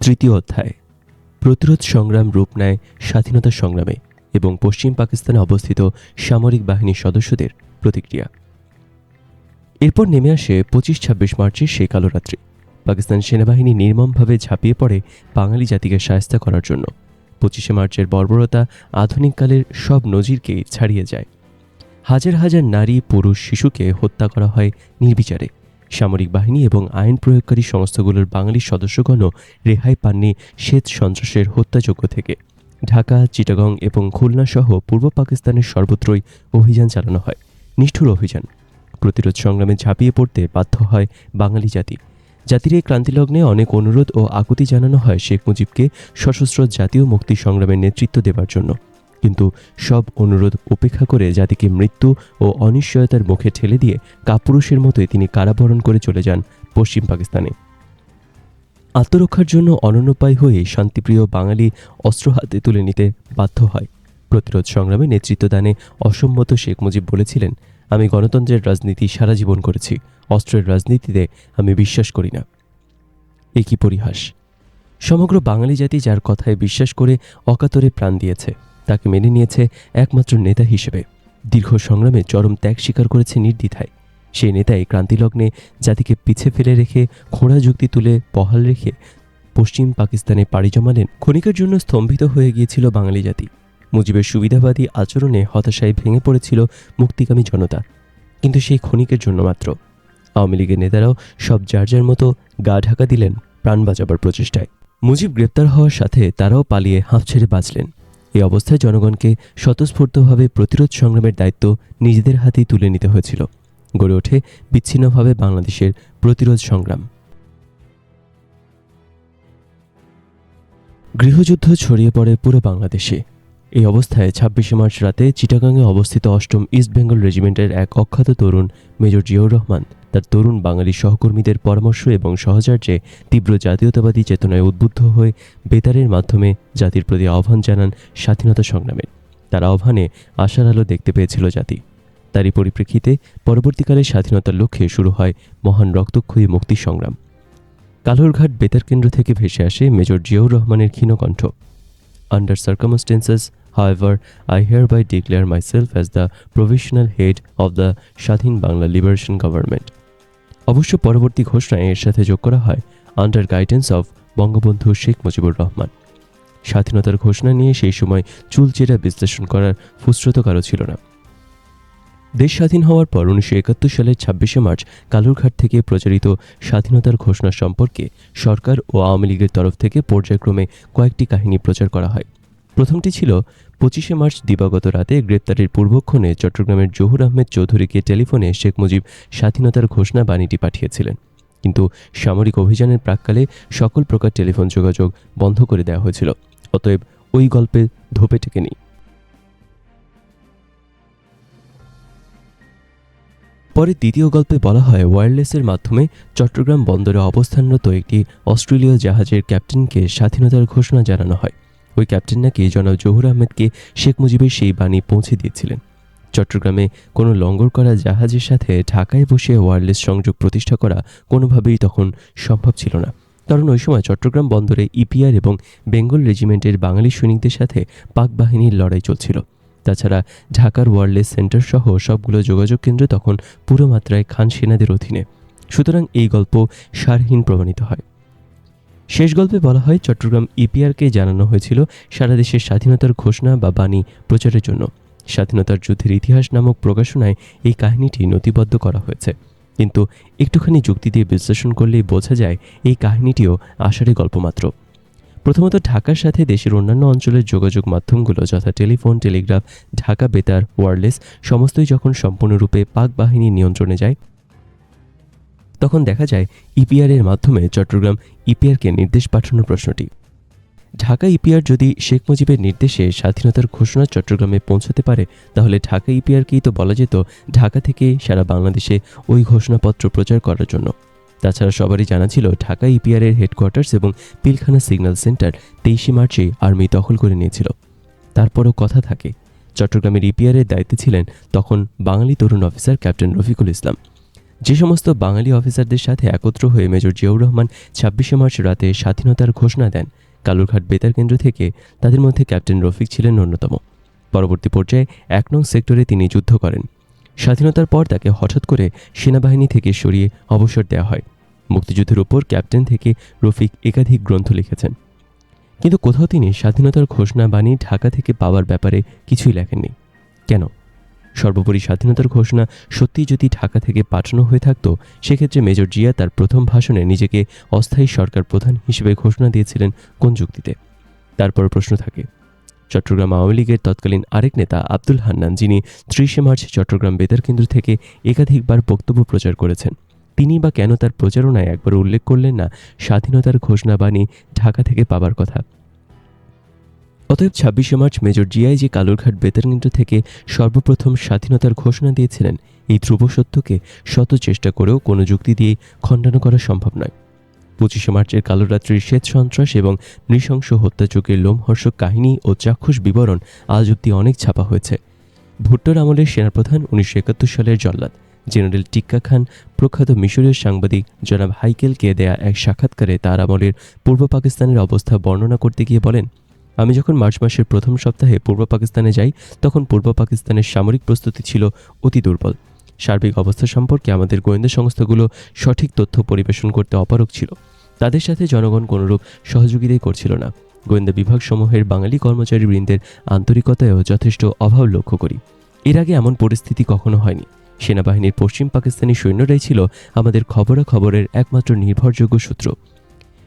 তৃতীয় অধ্যায়। প্রতিরোধ সংগ্রাম রূপ নেয় স্বাধীনতা সংগ্রামে এবং পশ্চিম পাকিস্তানে অবস্থিত সামরিক বাহিনীর সদস্যদের প্রতিক্রিয়া। এরপর নেমে আসে পঁচিশ ছাব্বিশ মার্চের সেই কালো রাত্রি পাকিস্তান সেনাবাহিনী নির্মমভাবে ঝাঁপিয়ে পড়ে বাঙালি জাতিকে সায়স্তা করার জন্য। পঁচিশে মার্চের বর্বরতা আধুনিককালের সব নজিরকে ছাড়িয়ে যায়। হাজার হাজার নারী, পুরুষ, শিশুকে হত্যা করা হয় নির্বিচারে। সামরিক বাহিনী এবং আইন প্রয়োগকারী সংস্থাগুলোর বাঙালি সদস্যগণও রেহাই পাননি শ্বেত সন্ত্রাসের হত্যাযোগ্য থেকে। ঢাকা, চিটাগং এবং খুলনা সহ পূর্ব পাকিস্তানের সর্বত্রই অভিযান চালানো হয়। নিষ্ঠুর অভিযান। প্রতিরোধ সংগ্রামে ঝাঁপিয়ে পড়তে বাধ্য হয় বাঙালি জাতি। জাতির এই ক্রান্তিলগ্নে অনেক অনুরোধ ও আকুতি জানানো হয় শেখ মুজিবকে সশস্ত্র জাতীয় মুক্তি সংগ্রামের নেতৃত্ব দেবার জন্য। কিন্তু সব অনুরোধ উপেক্ষা করে জাতিকে মৃত্যু ও অনিশ্চয়তার মুখে ঠেলে দিয়ে কাপুরুষের মতোই তিনি কারাবরণ করে চলে যান পশ্চিম পাকিস্তানে। আত্মরক্ষার জন্য অনন্যপায় হয়ে শান্তিপ্রিয় বাঙালি অস্ত্র হাতে তুলে নিতে বাধ্য হয়। প্রতিরোধ সংগ্রামে নেতৃত্বদানে অসম্মত শেখ মুজিব বলেছিলেন, আমি গণতন্ত্রের রাজনীতি সারা জীবন করেছি, অস্ত্রের রাজনীতিতে আমি বিশ্বাস করি না। একই পরিহাস। সমগ্র বাঙালি জাতি যার কথায় বিশ্বাস করে অকাতরে প্রাণ দিয়েছে। তাকে মেনে নিয়েছে একমাত্র নেতা হিসেবে। দীর্ঘ সংগ্রামে চরম ত্যাগ স্বীকার করেছে নির্দ্বিধায়। সেই নেতাই ক্রান্তিলগ্নে জাতিকে পিছে ফেলে রেখে খোঁড়া যুক্তি তুলে বহাল রেখে পশ্চিম পাকিস্তানে পাড়ি জমালেন। ক্ষণিকের জন্য স্তম্ভিত হয়ে গিয়েছিল বাঙালি জাতি। মুজিবের সুবিধাবাদী আচরণে হতাশায় ভেঙে পড়েছিল মুক্তিকামী জনতা। কিন্তু সেই ক্ষণিকের জন্য মাত্র। আওয়ামী লীগের নেতারাও সব যার যার মতো গা ঢাকা দিলেন প্রাণ বাঁচাবার প্রচেষ্টায়। মুজিব গ্রেপ্তার হওয়ার সাথে তারাও পালিয়ে হাঁফ ছেড়ে বাঁচলেন। এই অবস্থায় জনগণকে স্বতঃস্ফূর্তভাবে প্রতিরোধ সংগ্রামের দায়িত্ব নিজেদের হাতেই তুলে নিতে হয়েছিল। গড়ে ওঠে বিচ্ছিন্নভাবে বাংলাদেশের প্রতিরোধ সংগ্রাম। গৃহযুদ্ধ ছড়িয়ে পড়ে পুরো বাংলাদেশে। এই অবস্থায় ছাব্বিশে মার্চ রাতে চিটাগাংয়ে অবস্থিত অষ্টম ইস্ট বেঙ্গল রেজিমেন্টের এক অখ্যাত তরুণ মেজর জিয়াউর রহমান তার তরুণ বাঙালি সহকর্মীদের পরামর্শ এবং সহচার্যে তীব্র জাতীয়তাবাদী চেতনায় উদ্বুদ্ধ হয়ে বেতারের মাধ্যমে জাতির প্রতি আহ্বান জানান স্বাধীনতা সংগ্রামে তার আহ্বানে আশার আলো দেখতে পেয়েছিল জাতি। তারই পরিপ্রেক্ষিতে পরবর্তীকালে স্বাধীনতার লক্ষ্যে শুরু হয় মহান রক্তক্ষয়ী মুক্তি সংগ্রাম। কালোরঘাট বেতার কেন্দ্র থেকে ভেসে আসে মেজর জিয়াউর রহমানের ক্ষীণকণ্ঠ under circumstances I hereby declare myself as the provisional head of the স্বাধীন বাংলা লিবারেশন গভর্নমেন্ট অবশ্য পরবর্তী ঘোষণায় এর সাথে যোগ করা হয় under guidance of Bangabandhu Sheikh Mujibur Rahman. স্বাধীনতার ঘোষণা নিয়ে সেই সময় চুলচেরা বিশ্লেষণ করার ফুসরত কারও ছিল না। দেশ স্বাধীন হওয়ার পর উনিশশো একাত্তর সালের ছাব্বিশে মার্চ কালুরঘাট থেকে প্রচারিত স্বাধীনতার ঘোষণা সম্পর্কে সরকার ও আওয়ামী লীগের তরফ থেকে পর্যায়ক্রমে কয়েকটি কাহিনী প্রচার করা হয়। প্রথমটি ছিল পঁচিশে মার্চ দিবাগত রাতে গ্রেপ্তারের পূর্বক্ষণে চট্টগ্রামের জহুর আহমেদ চৌধুরীকে টেলিফোনে শেখ মুজিব স্বাধীনতার ঘোষণা বাণীটি পাঠিয়েছিলেন। কিন্তু সামরিক অভিযানের প্রাককালে সকল প্রকার টেলিফোন যোগাযোগ বন্ধ করে দেওয়া হয়েছিল। অতএব ওই গল্পে ধোপে টেকেনি পরে দ্বিতীয় গল্পে বলা হয় ওয়্যারলেসের মাধ্যমে চট্টগ্রাম বন্দরে অবস্থানরত একটি অস্ট্রেলীয় জাহাজের ক্যাপ্টেনকে স্বাধীনতার ঘোষণা জানানো হয়। ওই ক্যাপ্টেন নাকি জনাব জহুর আহমেদকে শেখ মুজিবের সেই বাণী পৌঁছে দিয়েছিলেন। চট্টগ্রামে কোনো লঙ্গর করা জাহাজের সাথে ঢাকায় বসে ওয়্যারলেস সংযোগ প্রতিষ্ঠা করা কোনোভাবেই তখন সম্ভব ছিল না। কারণ ওই সময় চট্টগ্রাম বন্দরে ইপিআর এবং বেঙ্গল রেজিমেন্টের বাঙালি সৈনিকদের সাথে পাক বাহিনীর লড়াই চলছিল। তাছাড়া ঢাকার ওয়ারলেস সেন্টার সহ সবগুলো যোগাযোগ কেন্দ্র তখন পুরো মাত্রায় খান সেনাদের অধীনে। সুতরাং এই গল্প সারহীন প্রমাণিত হয়। শেষ গল্পে বলা হয় চট্টগ্রাম ইপিআরকে জানানো হয়েছিল সারা দেশের স্বাধীনতার ঘোষণা বা বাণী প্রচারের জন্য। স্বাধীনতার যুদ্ধের ইতিহাস নামক প্রকাশনায় এই কাহিনীটি নথিবদ্ধ করা হয়েছে। কিন্তু একটুখানি যুক্তি দিয়ে বিশ্লেষণ করলেই বোঝা যায় এই কাহিনীটিও আষাঢ়ে গল্প মাত্র প্রথমত ঢাকার সাথে দেশের অন্যান্য অঞ্চলের যোগাযোগ মাধ্যমগুলো যথা টেলিফোন, টেলিগ্রাফ, ঢাকা বেতার, ওয়ারলেস, সমস্তই যখন সম্পূর্ণরূপে পাক বাহিনীর নিয়ন্ত্রণে যায় তখন দেখা যায় ইপিআর এর মাধ্যমে চট্টগ্রাম ইপিআরকে নির্দেশ পাঠানোর প্রশ্নটি। ঢাকা ইপিআর যদি শেখ মুজিবের নির্দেশে স্বাধীনতার ঘোষণা চট্টগ্রামে পৌঁছাতে পারে, তাহলে ঢাকা ইপিআরকেই তো বলা যেত ঢাকা থেকে সারা বাংলাদেশে ওই ঘোষণাপত্র প্রচার করার জন্য। তাছাড়া সবারই জানা ছিল ঢাকা ইপিআরের হেডকোয়ার্টার্স এবং পিলখানা সিগন্যাল সেন্টার তেইশে মার্চে আর্মি দখল করে নিয়েছিল। তারপরও কথা থাকে, চট্টগ্রামের ইপিআরের দায়িত্বে ছিলেন তখন বাঙালি তরুণ অফিসার ক্যাপ্টেন রফিকুল ইসলাম। যে সমস্ত বাঙালি অফিসারদের সাথে একত্র হয়ে মেজর জিয়াউর রহমান ছাব্বিশে মার্চ রাতে স্বাধীনতার ঘোষণা দেন। কালুরঘাট বেতার কেন্দ্র থেকে তাদের মধ্যে ক্যাপ্টেন রফিক ছিলেন অন্যতম। পরবর্তী পর্যায়ে এক নং সেক্টরে তিনি যুদ্ধ করেন। স্বাধীনতার পর তাকে হঠাৎ করে সেনাবাহিনী থেকে সরিয়ে অবসর দেওয়া হয়। মুক্তিযুদ্ধের উপর ক্যাপ্টেন থেকে রফিক একাধিক গ্রন্থ লিখেছেন। কিন্তু কোথাও তিনি স্বাধীনতার ঘোষণা বাণী ঢাকা থেকে পাওয়ার ব্যাপারে কিছুই লেখেননি। কেন? সর্বোপরি স্বাধীনতার ঘোষণা সত্যিই যদি ঢাকা থেকে পাঠানো হয়ে থাকতো, সেক্ষেত্রে মেজর জিয়া তার প্রথম ভাষণে নিজেকে অস্থায়ী সরকার প্রধান হিসেবে ঘোষণা দিয়েছিলেন কোন যুক্তিতে। তারপর প্রশ্ন থাকে, চট্টগ্রাম আওয়ামী লীগের তৎকালীন আরেক নেতা আব্দুল হান্নান, যিনি ত্রিশে মার্চ চট্টগ্রাম বেতার কেন্দ্র থেকে একাধিকবার বক্তব্য প্রচার করেছেন, তিনি বা কেন তার প্রচারণায় একবার উল্লেখ করলেন না স্বাধীনতার ঘোষণা বাণী ঢাকা থেকে পাবার কথা? অতএব ছাব্বিশে মার্চ মেজর জিআই যে কালুরঘাট বেতার কেন্দ্র থেকে সর্বপ্রথম স্বাধীনতার ঘোষণা দিয়েছিলেন। এই ধ্রুব সত্যকে শত চেষ্টা করেও কোনো যুক্তি দিয়ে খণ্ডন করা সম্ভব নয়। পঁচিশে মার্চের কালোরাত্রির শ্বেত সন্ত্রাস এবং নৃশংস হত্যাযজ্ঞের লোমহর্ষক কাহিনী ও চাক্ষুষ বিবরণ আজ অব্দি অনেক ছাপা হয়েছে। ভুট্টোর আমলের সেনাপ্রধান উনিশশো একাত্তর সালের জল্লাদ। জেনারেল টিক্কা খান, প্রখ্যাত মিশরীয় সাংবাদিক জনাব হাইকেলকে দেয়া এক সাক্ষাৎকারে তার আমলের পূর্ব পাকিস্তানের অবস্থা বর্ণনা করতে গিয়ে বলেন আমি যখন মার্চ মাসের প্রথম সপ্তাহে পূর্ব পাকিস্তানে যাই, তখন পূর্ব পাকিস্তানের সামরিক প্রস্তুতি ছিল অতি দুর্বল। সার্বিক অবস্থা সম্পর্কে আমাদের গোয়েন্দা সংস্থাগুলো সঠিক তথ্য পরিবেশন করতে অপারক ছিল। তাদের সাথে জনগণ কোনোরূপ সহযোগিতাই করছিল না। গোয়েন্দা বিভাগসমূহের বাঙালি কর্মচারীবৃন্দের আন্তরিকতায়ও যথেষ্ট অভাব লক্ষ্য করি। এর আগে এমন পরিস্থিতি কখনো হয়নি। সেনাবাহিনীর পশ্চিম পাকিস্তানি সৈন্যরাই ছিল আমাদের খবরাখবরের একমাত্র নির্ভরযোগ্য সূত্র।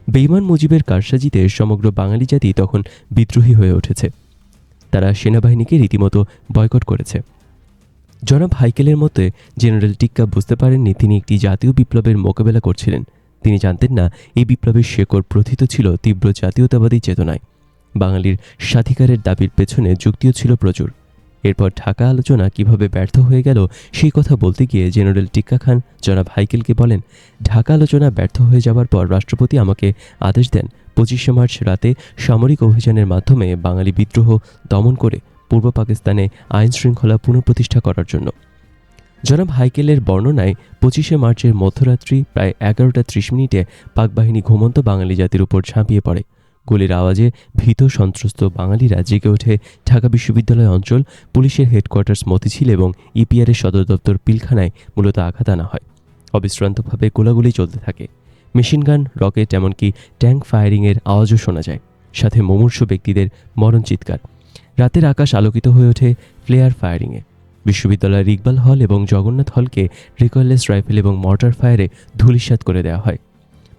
বেইমান মুজিবের কারসাজিতে সমগ্র বাঙালি জাতি তখন বিদ্রোহী হয়ে উঠেছে। তারা সেনাবাহিনীকে রীতিমতো বয়কট করেছে। জনাব হাইকেলের মতে, জেনারেল টিক্কা বুঝতে পারেননি তিনি একটি জাতীয় বিপ্লবের মোকাবেলা করছিলেন। তিনি জানতেন না, এই বিপ্লবের শেকড় প্রথিত ছিল তীব্র জাতীয়তাবাদী চেতনায়। বাঙালির স্বাধিকারের দাবির পেছনে যুক্তিও ছিল প্রচুর। এরপর ঢাকা আলোচনা কীভাবে ব্যর্থ হয়ে গেল সেই কথা বলতে গিয়ে জেনারেল টিক্কা খান জনাব হাইকেলকে বলেন, ঢাকা আলোচনা ব্যর্থ হয়ে যাওয়ার পর রাষ্ট্রপতি আমাকে আদেশ দেন পঁচিশে মার্চ রাতে সামরিক অভিযানের মাধ্যমে বাঙালি বিদ্রোহ দমন করে পূর্ব পাকিস্তানে আইন শৃঙ্খলা পুনঃপ্রতিষ্ঠা করার জন্য। জনাব হাইকেলের বর্ণনায় পঁচিশে মার্চের মধ্যরাত্রি প্রায় এগারোটা ত্রিশ মিনিটে পাকবাহিনী ঘুমন্ত বাঙালি জাতির উপর ঝাঁপিয়ে পড়ে। গুলির আওয়াজে ভীত সন্ত্রস্ত বাঙালিরা জেগে ওঠে ঢাকা বিশ্ববিদ্যালয় অঞ্চল, পুলিশের হেডকোয়ার্টার্স মতিঝিল এবং ইপিআরের সদর দপ্তর পিলখানায় মূলত আঘাত আনা হয়। অবিশ্রান্তভাবে গোলাগুলি চলতে থাকে। মেশিনগান রকেট এমনকি ট্যাঙ্ক ফায়ারিংয়ের আওয়াজও শোনা যায়। সাথে মুমূর্ষ ব্যক্তিদের মরণ চিৎকার। রাতের আকাশ আলোকিত হয়ে ওঠে ফ্লেয়ার ফায়ারিংয়ে। বিশ্ববিদ্যালয়ের ইকবাল হল এবং জগন্নাথ হলকে রিকয়েললেস রাইফেল এবং মর্টার ফায়ারে ধূলিসাৎ করে দেওয়া হয়।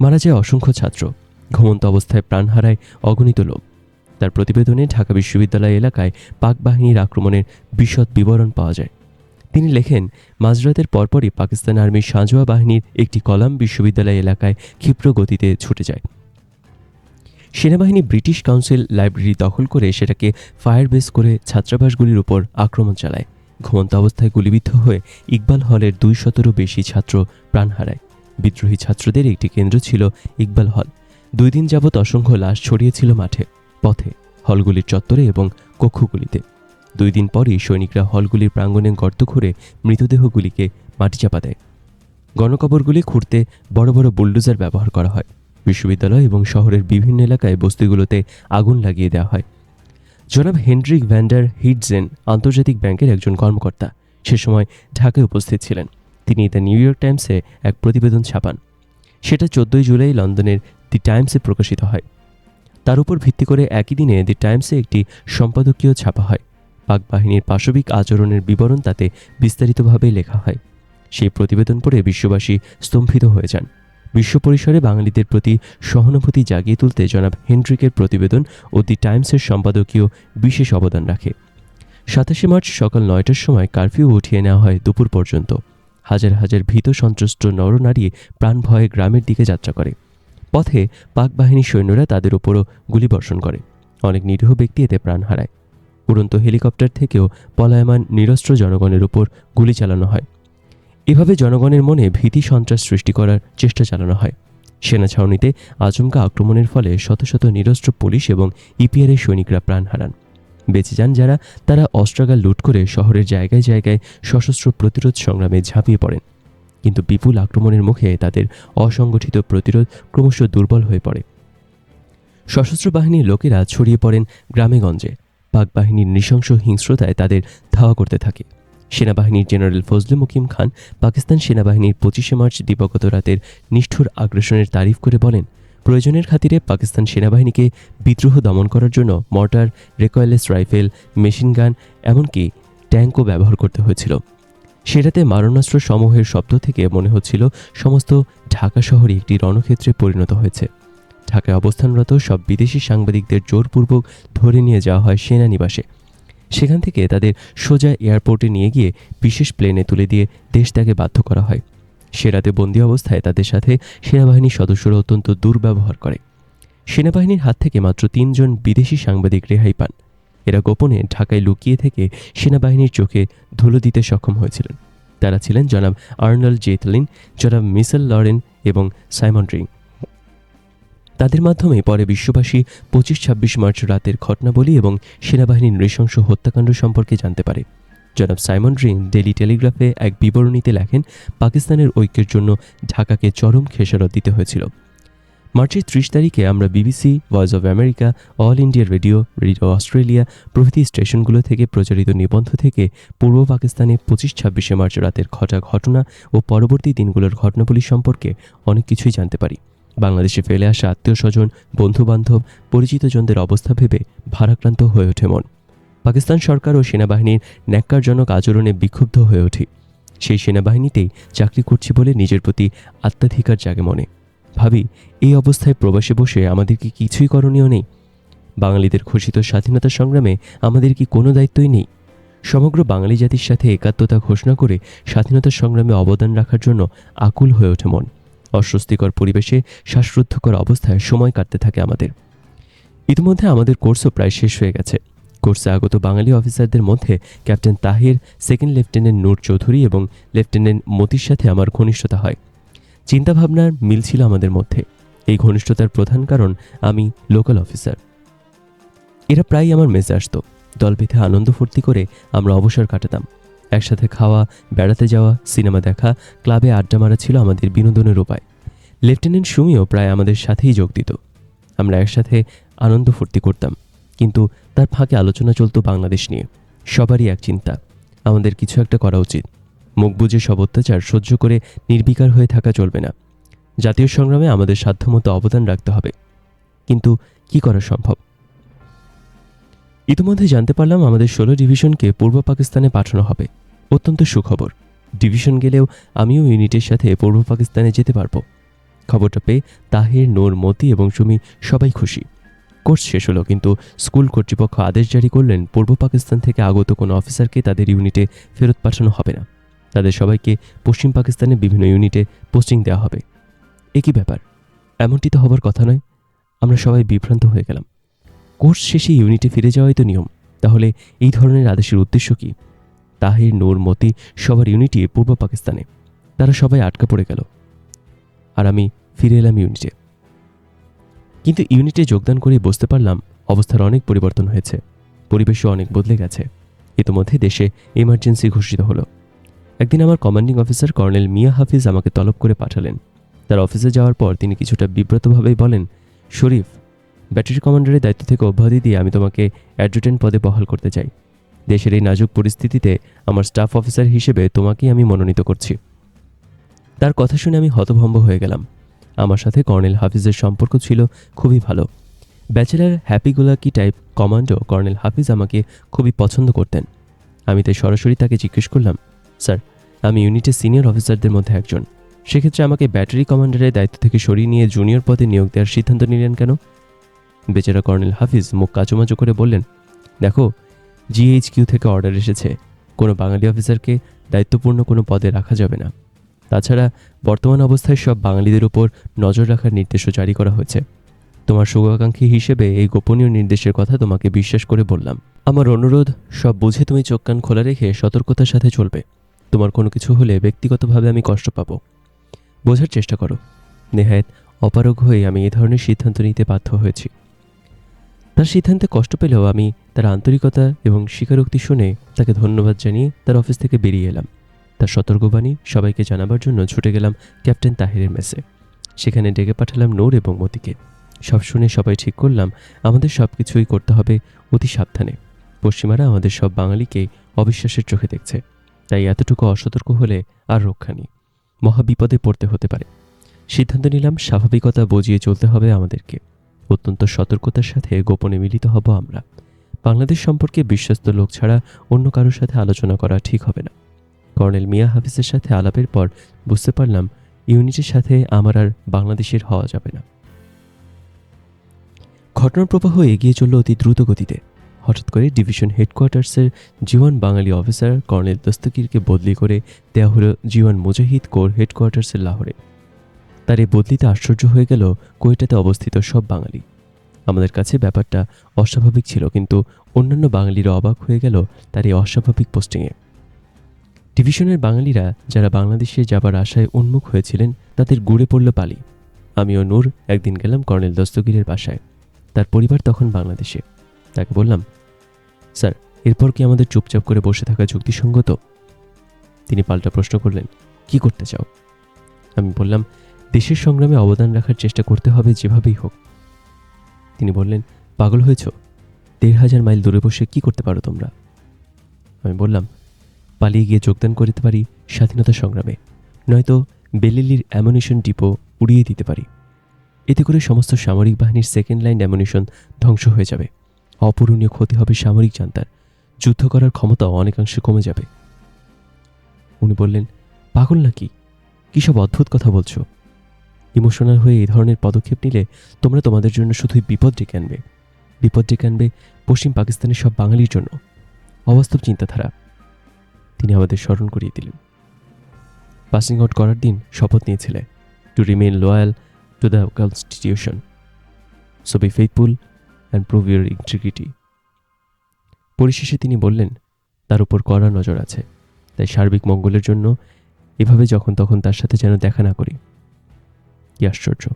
মারা যায় অসংখ্য ছাত্র। ঘুমন্ত অবস্থায় প্রাণ হারায় অগণিত লোক। তার প্রতিবেদনে ঢাকা বিশ্ববিদ্যালয় এলাকায় পাক বাহিনীর আক্রমণের বিশদ বিবরণ পাওয়া যায়। তিনি লেখেন, মাঝরাতের পরপরই পাকিস্তান আর্মির সাঁজোয়া বাহিনীর একটি কলাম বিশ্ববিদ্যালয় এলাকায় ক্ষিপ্র গতিতে ছুটে যায়। সেনাবাহিনী ব্রিটিশ কাউন্সিল লাইব্রেরি দখল করে সেটাকে ফায়ার বেস করে ছাত্রাবাসগুলির উপর আক্রমণ চালায়। ঘুমন্ত অবস্থায় গুলিবিদ্ধ হয়ে ইকবাল হলের দুই শতেরও বেশি ছাত্র প্রাণ হারায়। বিদ্রোহী ছাত্রদের একটি কেন্দ্র ছিল ইকবাল হল। দুই দিন যাবৎ অসংখ্য লাশ ছড়িয়েছিল মাঠে, পথে, হলগুলির চত্বরে এবং কক্ষগুলিতে। দুই দিন পরই সৈনিকরা হলগুলির প্রাঙ্গণে গর্ত খুঁড়ে মৃতদেহগুলিকে মাটি চাপা দেয়। গণকবরগুলি খুঁড়তে বড় বড় বুলডোজার ব্যবহার করা হয়। বিশ্ববিদ্যালয় এবং শহরের বিভিন্ন এলাকায় বস্তিগুলোতে আগুন লাগিয়ে দেওয়া হয়। জনাব হেনরিক ভ্যান্ডার হিটজেন আন্তর্জাতিক ব্যাংকের একজন কর্মকর্তা সে সময় ঢাকায় উপস্থিত ছিলেন। তিনি দ্য নিউ ইয়র্ক টাইমসে এক প্রতিবেদন ছাপান। সেটা চোদ্দই জুলাই লন্ডনের দি টাইমসে প্রকাশিত হয়। তার উপর ভিত্তি করে একই দিনে দি টাইমসে একটি সম্পাদকীয় ছাপা হয়। পাক বাহিনীর পাশবিক আচরণের বিবরণ তাতে বিস্তারিতভাবে লেখা হয়। সেই প্রতিবেদন পড়ে বিশ্ববাসী স্তম্ভিত হয়ে যান। বিশ্ব পরিসরে বাঙালিদের প্রতি সহানুভূতি জাগিয়ে তুলতে জনাব হেনড্রিকের প্রতিবেদন ও দি টাইমসের সম্পাদকীয় বিশেষ অবদান রাখে। সাতাশে মার্চ সকাল নয়টার সময় কারফিউ উঠিয়ে নেওয়া হয় দুপুর পর্যন্ত। হাজার হাজার ভীত সন্ত্রস্ত নরনারী প্রাণ ভয়ে গ্রামের দিকে যাত্রা করে। পথে পাক বাহিনীর সৈন্যরা তাদের ওপরও গুলিবর্ষণ করে। অনেক নিরীহ ব্যক্তি এতে প্রাণ হারায়। উড়ন্ত হেলিকপ্টার থেকেও পলায়মান নিরস্ত্র জনগণের উপর গুলি চালানো হয়। এভাবে জনগণের মনে ভীতি সন্ত্রাস সৃষ্টি করার চেষ্টা চালানো হয়। সেনা ছাউনিতে আচমকা আক্রমণের ফলে শত শত নিরস্ত্র পুলিশ এবং ইপিআরের সৈনিকরা প্রাণ হারান। বেঁচে যান যারা, তারা অস্ত্রাগার লুট করে শহরের জায়গায় জায়গায় সশস্ত্র প্রতিরোধ সংগ্রামে ঝাঁপিয়ে পড়েন। কিন্তু বিপুল আক্রমণের মুখে তাদের অসংগঠিত প্রতিরোধ ক্রমশ দুর্বল হয়ে পড়ে। সশস্ত্র বাহিনীর লোকেরা ছড়িয়ে পড়েন গ্রামেগঞ্জে। পাক বাহিনীর নৃশংস হিংস্রতায় তাদের ধাওয়া করতে থাকে। সেনাবাহিনীর জেনারেল ফজলে মুকিম খান পাকিস্তান সেনাবাহিনীর পঁচিশে মার্চ দিবগত রাতের নিষ্ঠুর আগ্রাসনের তারিফ করে বলেন, প্রয়োজনের খাতিরে পাকিস্তান সেনাবাহিনীকে বিদ্রোহ দমন করার জন্য মর্টার রেকয়েলেস রাইফেল, মেশিন গান, এমনকি ট্যাঙ্কও ব্যবহার করতে হয়েছিল। সেটাতে মারণাস্ত্র সমূহের শব্দ থেকে মনে হচ্ছিল সমস্ত ঢাকা শহরই একটি রণক্ষেত্রে পরিণত হয়েছে। ঢাকায় অবস্থানরত সব বিদেশি সাংবাদিকদের জোরপূর্বক ধরে নিয়ে যাওয়া হয় সেনানিবাসে। সেখান থেকে তাদের সোজা এয়ারপোর্টে নিয়ে গিয়ে বিশেষ প্লেনে তুলে দিয়ে দেশ ত্যাগে বাধ্য করা হয়। সে রাতে বন্দি অবস্থায় তাদের সাথে সেনাবাহিনীর সদস্যরা অত্যন্ত দুর্ব্যবহার করে। সেনাবাহিনীর হাত থেকে মাত্র তিনজন বিদেশি সাংবাদিক রেহাই পান। এরা গোপনে ঢাকায় লুকিয়ে থেকে সেনাবাহিনীর চোখে ধুলো দিতে সক্ষম হয়েছিলেন। তারা ছিলেন জনাব আর্নল্ড জেথলিন জনাব মিসেল লরেন এবং সাইমন রিং। তাদের মাধ্যমে পরে বিশ্ববাসী পঁচিশ ছাব্বিশ মার্চ রাতের ঘটনাবলী এবং সেনাবাহিনীর নৃশংস হত্যাকাণ্ড সম্পর্কে জানতে পারে। জনাব সাইমন রিং ডেলি টেলিগ্রাফে এক বিবরণীতে লেখেন, পাকিস্তানের ঐক্যের জন্য ঢাকাকে চরম খেসারত দিতে হয়েছিল। মার্চের ত্রিশ তারিখে আমরা BBC, voice of America, all India radio radio Australia প্রভৃতি স্টেশনগুলো থেকে প্রচারিত নিবন্ধ থেকে পূর্ব পাকিস্তানে পঁচিশ ছাব্বিশে মার্চ রাতের ঘটা ঘটনা ও পরবর্তী দিনগুলোর ঘটনাবলী সম্পর্কে অনেক কিছুই জানতে পারি। বাংলাদেশে ফেলে আসা আত্মীয় স্বজন, বন্ধুবান্ধব, পরিচিতজনদের অবস্থা ভেবে ভারাক্রান্ত হয়ে ওঠে মন। পাকিস্তান সরকার ও সেনাবাহিনীর ন্যাক্কারজনক আচরণে বিক্ষুব্ধ হয়ে ওঠে। সেই সেনাবাহিনীতেই চাকরি করছি বলে নিজের প্রতি আত্মাধিকার জাগে মনে। ভাবি, এই অবস্থায় প্রবাসে বসে আমাদের কি কিছুই করণীয় নেই? বাঙালিদের ঘোষিত স্বাধীনতা সংগ্রামে আমাদের কি কোনো দায়িত্বই নেই? সমগ্র বাঙালি জাতির সাথে একাত্মতা ঘোষণা করে স্বাধীনতা সংগ্রামে অবদান রাখার জন্য আকুল হয়ে ওঠে মন। অস্বস্তিকর পরিবেশে শ্বাসরুদ্ধকর অবস্থায় সময় কাটতে থাকে আমাদের। ইতিমধ্যে আমাদের কোর্সও প্রায় শেষ হয়ে গেছে। কোর্সে আগত বাঙালি অফিসারদের মধ্যে captain Tahir, second lieutenant Noor Chowdhury এবং লেফটেন্যান্ট মতির সাথে আমার ঘনিষ্ঠতা হয়। চিন্তাভাবনার মিল ছিল আমাদের মধ্যে। এই ঘনিষ্ঠতার প্রধান কারণ আমি লোকাল অফিসার এরা প্রায়ই আমার মেসে আসতো। দল বেঁধে আনন্দ ফুর্তি করে আমরা অবসর কাটাতাম। একসাথে খাওয়া, বেড়াতে যাওয়া, সিনেমা দেখা, ক্লাবে আড্ডা মারা ছিল আমাদের বিনোদনের উপায়। লেফটেন্যান্ট সুমিও প্রায় আমাদের সাথেই যোগ দিত। আমরা একসাথে আনন্দ ফুর্তি করতাম। কিন্তু তার ফাঁকে আলোচনা চলতো বাংলাদেশ নিয়ে। সবারই এক চিন্তা, আমাদের কিছু একটা করা উচিত। মুখ বুঝে সব অত্যাচার সহ্য করে নির্বিকার হয়ে থাকা চলবে না। জাতীয় সংগ্রামে আমাদের সাধ্যমতো অবদান রাখতে হবে। কিন্তু কি করা সম্ভব? ইতিমধ্যে জানতে পারলাম আমাদের ষোলো ডিভিশনকে পূর্ব পাকিস্তানে পাঠানো হবে। অত্যন্ত সুখবর। ডিভিশন গেলেও আমিও ইউনিটের সাথে পূর্ব পাকিস্তানে যেতে পারব। খবরটা পেয়ে তাহের, নোর, মতি এবং সুমি সবাই খুশি। কোর্স শেষ হলো, কিন্তু স্কুল কর্তৃপক্ষ আদেশ জারি করলেন পূর্ব পাকিস্তান থেকে আগত কোনো অফিসারকে তাদের ইউনিটে ফেরত পাঠানো হবে না। তাদের সবাইকে পশ্চিম পাকিস্তানের বিভিন্ন ইউনিটে পোস্টিং দেওয়া হবে। একই ব্যাপার, এমনটি তো হবার কথা নয়, আমরা সবাই বিভ্রান্ত হয়ে গেলাম। কোর্স শেষে ইউনিটে ফিরে যাওয়াই তো নিয়ম। তাহলে এই ধরনের আদেশের উদ্দেশ্য কী? তাহের, নূর, মতি সবার ইউনিটি পূর্ব পাকিস্তানে। তারা সবাই আটকা পড়ে গেল। আর আমি ফিরে এলাম ইউনিটে কিন্তু ইউনিটে যোগদান করে বুঝতে পারলাম, অবস্থার অনেক পরিবর্তন হয়েছে। পরিবেশও অনেক বদলে গেছে। ইতোমধ্যে দেশে এমার্জেন্সি ঘোষিত হলো। একদিন আমার commanding officer colonel Mia Hafiz আমাকে তলব করে পাঠালেন। তার অফিসে যাওয়ার পর তিনি কিছুটা বিব্রতভাবেই বলেন, শরীফ ব্যাটারি কমান্ডারের দায়িত্ব থেকে অব্যাহতি দিয়ে আমি তোমাকে অ্যাডজুটেন্ট পদে বহাল করতে চাই। দেশের এই নাজুক পরিস্থিতিতে আমার স্টাফ অফিসার হিসেবে তোমাকেই আমি মনোনীত করছি তার কথা শুনে আমি হতভম্ব হয়ে গেলাম। আমার সাথে কর্নেল হাফিজের সম্পর্ক ছিল খুবই ভালো। Bachelor happy go lucky type commando colonel Hafiz আমাকে খুবই পছন্দ করতেন। আমি তাই সরাসরি তাকে জিজ্ঞেস করলাম স্যার, আমি ইউনিটের সিনিয়র অফিসারদের মধ্যে একজন। সেক্ষেত্রে আমাকে ব্যাটারি কমান্ডারের দায়িত্ব থেকে সরিয়ে নিয়ে জুনিয়র পদে নিয়োগ দেওয়ার সিদ্ধান্ত নিলেন কেন? বেচারা কর্নেল হাফিজ মুখ কাচুমাচু করে বললেন, দেখো জিএইচকিউ থেকে অর্ডার এসেছে। কোনো বাঙালি অফিসারকে দায়িত্বপূর্ণ কোনো পদে রাখা যাবে না। তাছাড়া বর্তমান অবস্থায় সব বাঙালিদের উপর নজর রাখার নির্দেশও জারি করা হয়েছে। তোমার শুভাকাঙ্ক্ষী হিসেবে এই গোপনীয় নির্দেশের কথা তোমাকে বিশ্বাস করে বললাম। আমার অনুরোধ, সব বুঝে তুমি চোখ কান খোলা রেখে সতর্কতার সাথে চলবে। তোমার কোনো কিছু হলে ব্যক্তিগতভাবে আমি কষ্ট পাবো। বোঝার চেষ্টা করো। নেহায়ত অপারগ হয়ে আমি এ ধরনের সিদ্ধান্ত নিতে বাধ্য হয়েছি। তার সিদ্ধান্তে কষ্ট পেলেও আমি তার আন্তরিকতা এবং স্বীকারোক্তি শুনে তাকে ধন্যবাদ জানিয়ে তার অফিস থেকে বেরিয়ে এলাম। তার সতর্কবাণী সবাইকে জানাবার জন্য ছুটে গেলাম ক্যাপ্টেন তাহিরের মেসে। সেখানে ডেকে পাঠালাম নূর এবং মতিকে। সব শুনে সবাই ঠিক করলাম, আমাদের সব কিছুই করতে হবে অতি সাবধানে। পশ্চিমারা আমাদের সব বাঙালিকে অবিশ্বাসের চোখে দেখছে। তাই এতটুকু অসতর্ক হলে আর রক্ষা নেই। মহাবিপদে পড়তে হতে পারে। সিদ্ধান্ত নিলাম, স্বাভাবিকতা বজিয়ে চলতে হবে আমাদেরকে। অত্যন্ত সতর্কতার সাথে গোপনে মিলিত হব আমরা। বাংলাদেশ সম্পর্কে বিশ্বস্ত লোক ছাড়া অন্য কারোর সাথে আলোচনা করা ঠিক হবে না। কর্নেল মিয়া হাফিজের সাথে আলাপের পর বুঝতে পারলাম, ইউনিটের সাথে আমার আর বাংলাদেশের হওয়া যাবে না। ঘটনার প্রবাহ এগিয়ে চলল অতি দ্রুত গতিতে। হঠাৎ করে ডিভিশন হেডকোয়ার্টার্সের জীবন বাঙালি অফিসার কর্নেল দস্তগীরকে বদলি করে দেওয়া হলো জীবন মুজাহিদ কোর হেডকোয়ার্টার্সের লাহোরে। তার এই বদলিতে আশ্চর্য হয়ে গেল কোয়েটাতে অবস্থিত সব বাঙালি। আমাদের কাছে ব্যাপারটা অস্বাভাবিক ছিল, কিন্তু অন্যান্য বাঙালিরা অবাক হয়ে গেল তার এই অস্বাভাবিক পোস্টিংয়ে। ডিভিশনের বাঙালিরা যারা বাংলাদেশে যাবার আশায় উন্মুখ হয়েছিলেন, তাদের গুড়ে পড়ল পালি। আমি ও নূর একদিন গেলাম কর্নেল দস্তগীরের বাসায়। তার পরিবার তখন বাংলাদেশে। তাকে বললাম স্যার, এরপর কি আমাদের চুপচাপ করে বসে থাকা যুক্তিসঙ্গত? তিনি পাল্টা প্রশ্ন করলেন, কি করতে চাও? আমি বললাম, দেশের সংগ্রামে অবদান রাখার চেষ্টা করতে হবে যেভাবেই হোক। তিনি বললেন, পাগল হয়েছ? দেড় হাজার মাইল দূরে বসে কি করতে পারো তোমরা? আমি বললাম, পালিয়ে গিয়ে যোগদান করতে পারি স্বাধীনতা সংগ্রামে, নয়তো বেলিলির অ্যামুনিশন ডিপো উড়িয়ে দিতে পারি। এতে করে সমস্ত সামরিক বাহিনীর সেকেন্ড লাইন অ্যামুনিশন ধ্বংস হয়ে যাবে। অপূরণীয় ক্ষতি হবে সামরিক জান্তার। যুদ্ধ করার ক্ষমতাও অনেকাংশে কমে যাবে। উনি বললেন, পাগল নাকি? কী সব অদ্ভুত কথা বলছো? ইমোশনাল হয়ে এই ধরনের পদক্ষেপ নিলে তোমরা তোমাদের জন্য শুধুই বিপদ ডেকে আনবে। বিপদ ডেকে আনবে পশ্চিম পাকিস্তানের সব বাঙালির জন্য। অবাস্তব চিন্তাধারা। তিনি আমাদের স্মরণ করিয়ে দিলেন। পাসিং আউট করার দিন শপথ নিয়েছিলে। To remain loyal to the constitution so be faithful and prove your integrity পরিশেষে তিনি বললেন, তার উপর কড়া নজর আছে। তাই সার্বিক মঙ্গলের জন্য এভাবে যখন তখন তার সাথে যেন দেখা না করি। কি আশ্চর্য।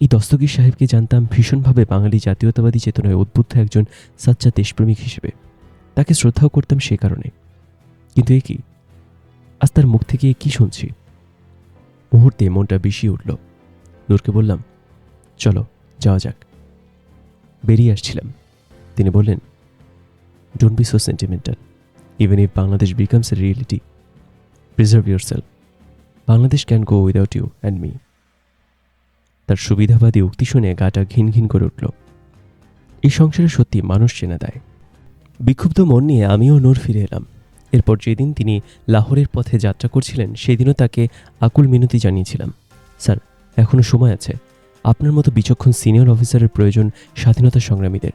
এই দস্তগীর সাহেবকে জানতাম ভীষণভাবে বাঙালি জাতীয়তাবাদী চেতনায় উদ্বুদ্ধ একজন সাচ্চা দেশপ্রেমিক হিসেবে। তাকে শ্রদ্ধাও করতাম সে কারণে। কিন্তু এ কি? আজ তার মুখ থেকে কি শুনছি? মুহূর্তে মনটা বিষিয়ে উঠল। নূরকে বললাম, চলো, যাওয়া যাক। বেরিয়ে আসছিলাম। তিনি বললেন don't be so sentimental even if Bangladesh becomes a reality preserve your self Bangladesh can go without you and me তার সুবিধাবাদী উক্তি শুনে গাটা ঘিন ঘিন করে উঠল। এই সংসারে সত্যি মানুষ চেনা দেয়। বিক্ষুব্ধ মন নিয়ে আমিও নূর ফিরে এলাম। এরপর যেদিন তিনি লাহোরের পথে যাত্রা করছিলেন, সেদিনও তাকে আকুল মিনতি জানিয়েছিলাম। স্যার এখনও সময় আছে। আপনার মতো বিচক্ষণ সিনিয়র অফিসারের প্রয়োজন স্বাধীনতা সংগ্রামীদের।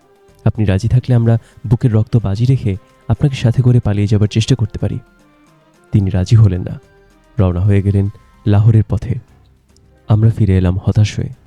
আপনি রাজি থাকলে আমরা বুকের রক্ত বাজি রেখে আপনাকে সাথে করে পালিয়ে যাবার চেষ্টা করতে পারি। তিনি রাজি হলেন না। রওনা হয়ে গেলেন লাহোরের পথে। আমরা ফিরে এলাম হতাশ হয়ে।